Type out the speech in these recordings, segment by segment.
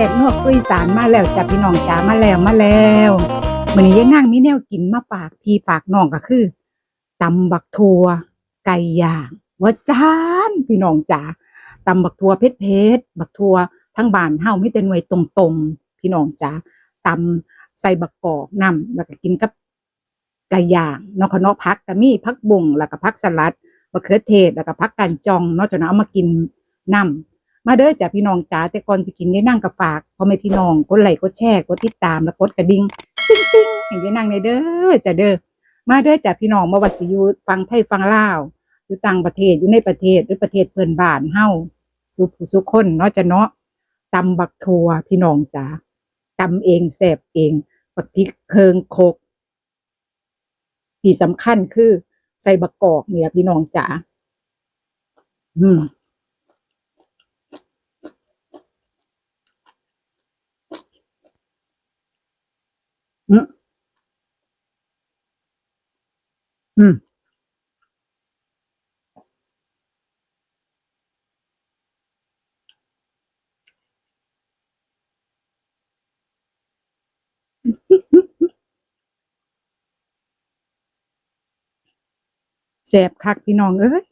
แซ่บนวกคุยสารมาแล้วจ้ะพี่น้องจ๋ามาแล้วมาแล้ววันนี้ยายนั่งมีแนวกินมาฝากพี่ฝากน้องก็คือตำบักทัวไก่ย่างวัดซานพี่น้องจ๋าตำบักทัวเผ็ดเผ็ดๆบักทัวทั้งบานเฮาไมีแต่หน่วยตรงๆ พี่น้องจ๋าตำใส่บักกอกน้ำแล้วก็กินกับไก่ย่างนอกขนอกพักก็มีพักบุ่งแล้วก็พักสลัดมะเขือเทศแล้วก็พักกันจองนอกจากนั้นเอามากินน้ำ มาเด้อจ้ะพี่น้องจ๋าแต่ก่อนสิกินได้นั่งกับฝากพ่อแม่พี่น้องกดไลค์กดแชร์กดติดตามแล้วกดกระดิ่งติ๊งติ๊งให้ได้นั่งในเด้อจ้ะเด้อมาเด้อจ้ะพี่น้องมาว่าสิยูฟังไทยฟังลาวอยู่ต่างประเทศอยู่ในประเทศหรือประเทศเพื่อนบ้านเฮาสุผู้สุคนเนาะจ้ะเนาะตำบักทัวพี่น้องจ๋าตำเองแซ่บเองบักพริกเคิงโคกที่สำคัญคือใส่บักกอกเนี่ยพี่น้องจ๋าอืม อืมอืมแซ่บคักพี่น้องเอ้ย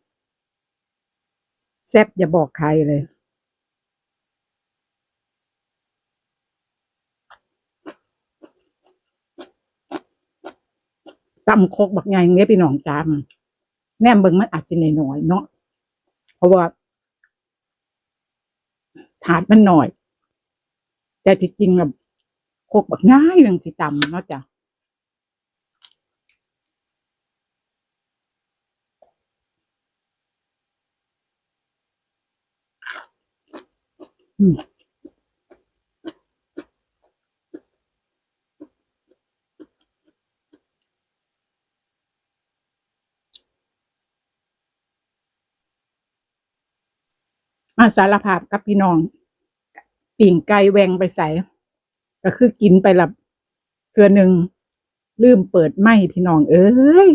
แซ่บอย่าบอกใครเลย ตำโคกบักไงเนี้ยพี่น้องจามแนมเบิงมันอาจจะหน่อยเนาะเพราะว่าถาดมันหน่อย แต่ที่จริงอะโคกบักง่ายหนึ่งที่ตำเนาะจ้ะอืมาสารภาพกับพี่น้องปิ่งไก่แหวงไปใส่ก็คือกินไปละเกือหนึ่งลืมเปิดไม่พี่น้อง เอ้ย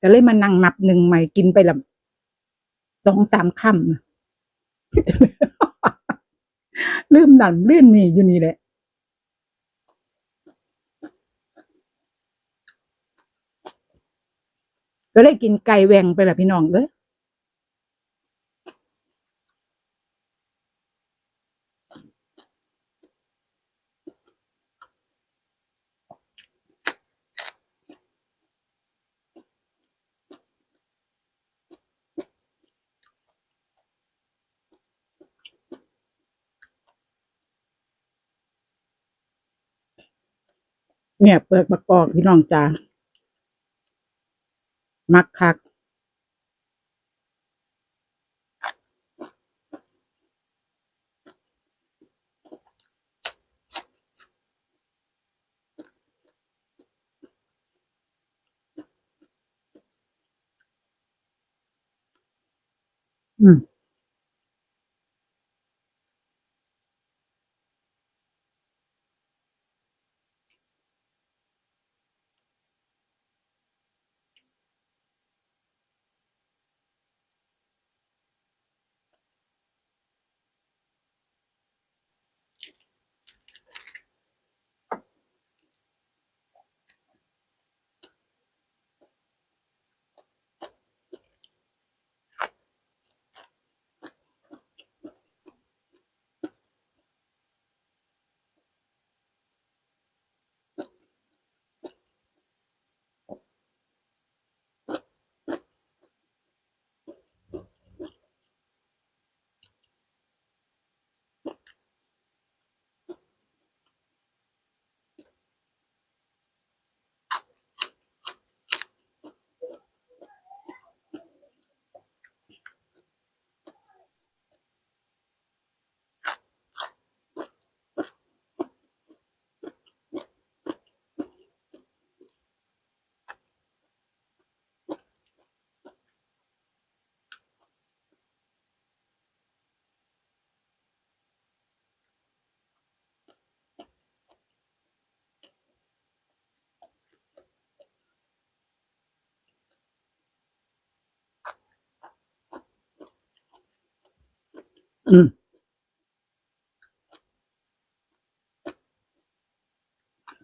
ก็เลยมานั่งนับหนึ่งใหม่กินไปละสองสามคำลืมดันลื่นนี่อยู่นี่แหละก็เลยกินไก่แหวงไปละพี่น้องเอ้ย เนี่ยเปลือกมะกอกพี่น้องจ้ามักคักอืม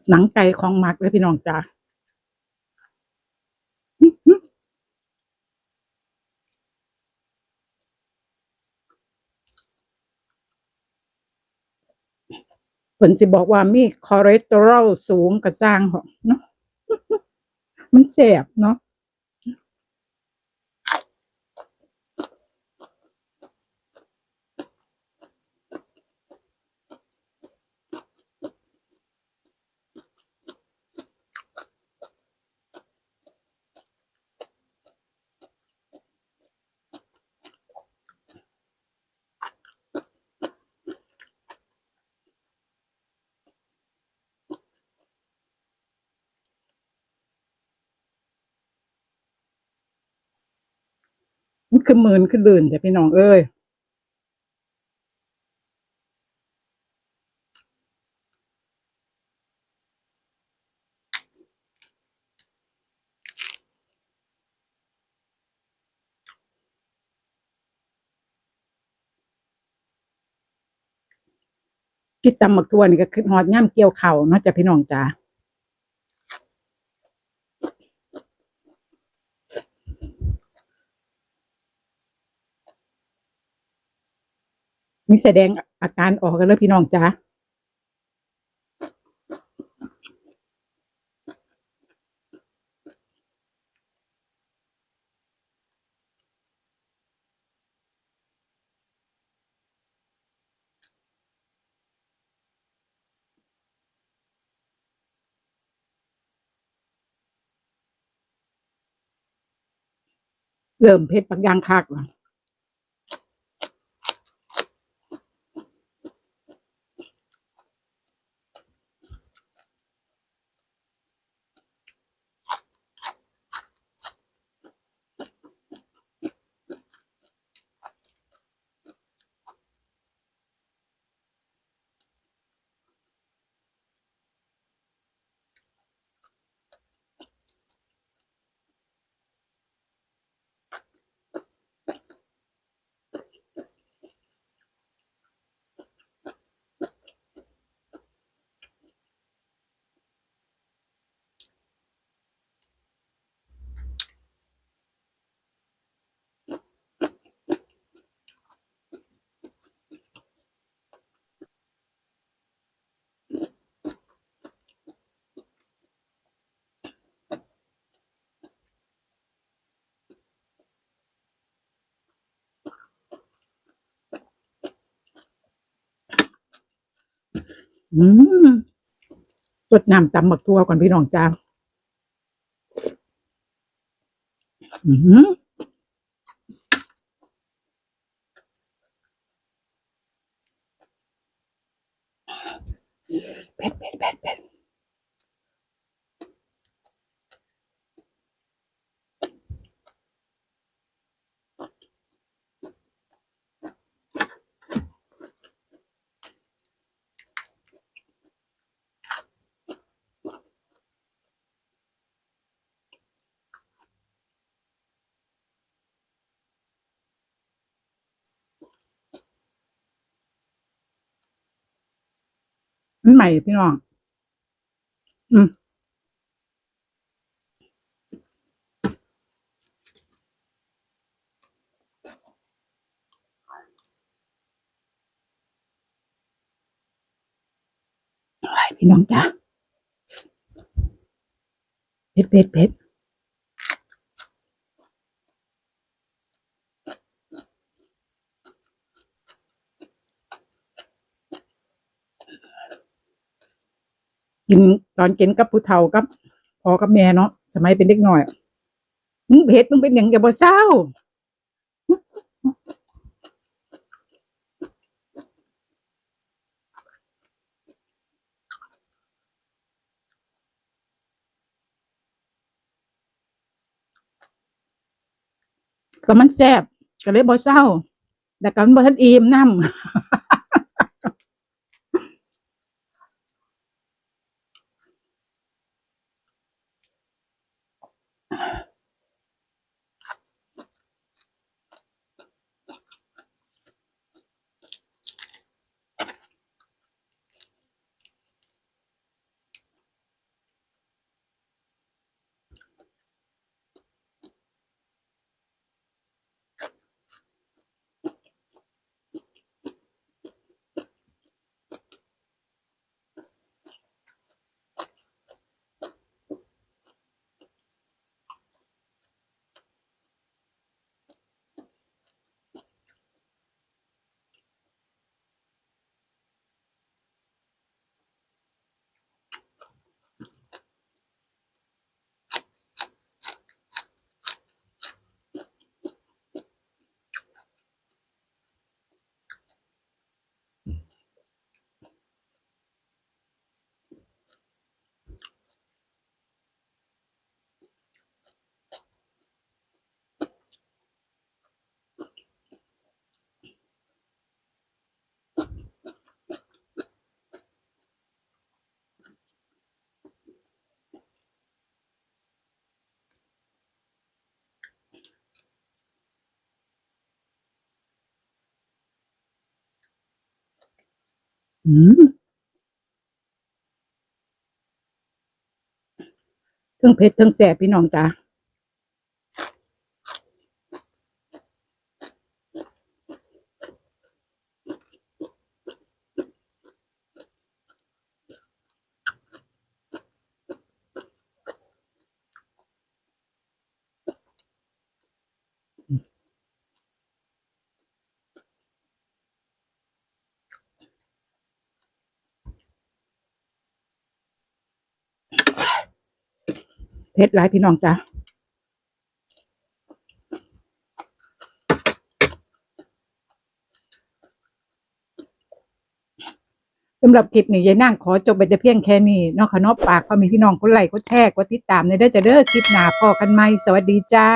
หนังไก่ของมักเลยพี่น้องจ้าผลสิบอกว่ามีคอเลสเตอรอลสูงกระจ้างของเนาะมันแสบเนาะ มันคือหมื่นคือลื่นแต่พี่น้องเอ้ยคิดจำหมักทวนนี่ก็คือหอดย่ำเกี่ยวเข่าเนาะจ้ะพี่น้องจ้า มีแสดงอาการออกกันเลยพี่น้องจ้าเริ่มเพชรปักยางคักว่ อืมสดน้ำตำหมักทั่วก่อนพี่น้องจ้าอืมเผ็ดเผ็ด มันใหม่พี่น้อง อืมพี่น้องจ้าเผ็ดเผ็ดเผ็ด กินตอนกินกับผู้เฒ่ากับพ่อกับแม่เนาะสมัยเป็นเด็กน้อยมึงเผ็ดมึงเป็นอย่างแกบ่เศร้าก็มันแซ่บก็เลยบ่เศร้าแต่ก็มันบ่ทันอิ่มนำ อืมทั้งเผ็ดทั้งแสบพี่น้องจ้า เพชรหลายพี่น้องจ้าสำหรับคลิปนี้ยายนั่งขอจบไปแต่เพียงแค่นี้เนอกขานอกปากก็มีพี่น้องกดไลค์กดแชร์กดติดตามในเด้อจะเด้อคลิปหน้าพอกันไหมสวัสดีจ้า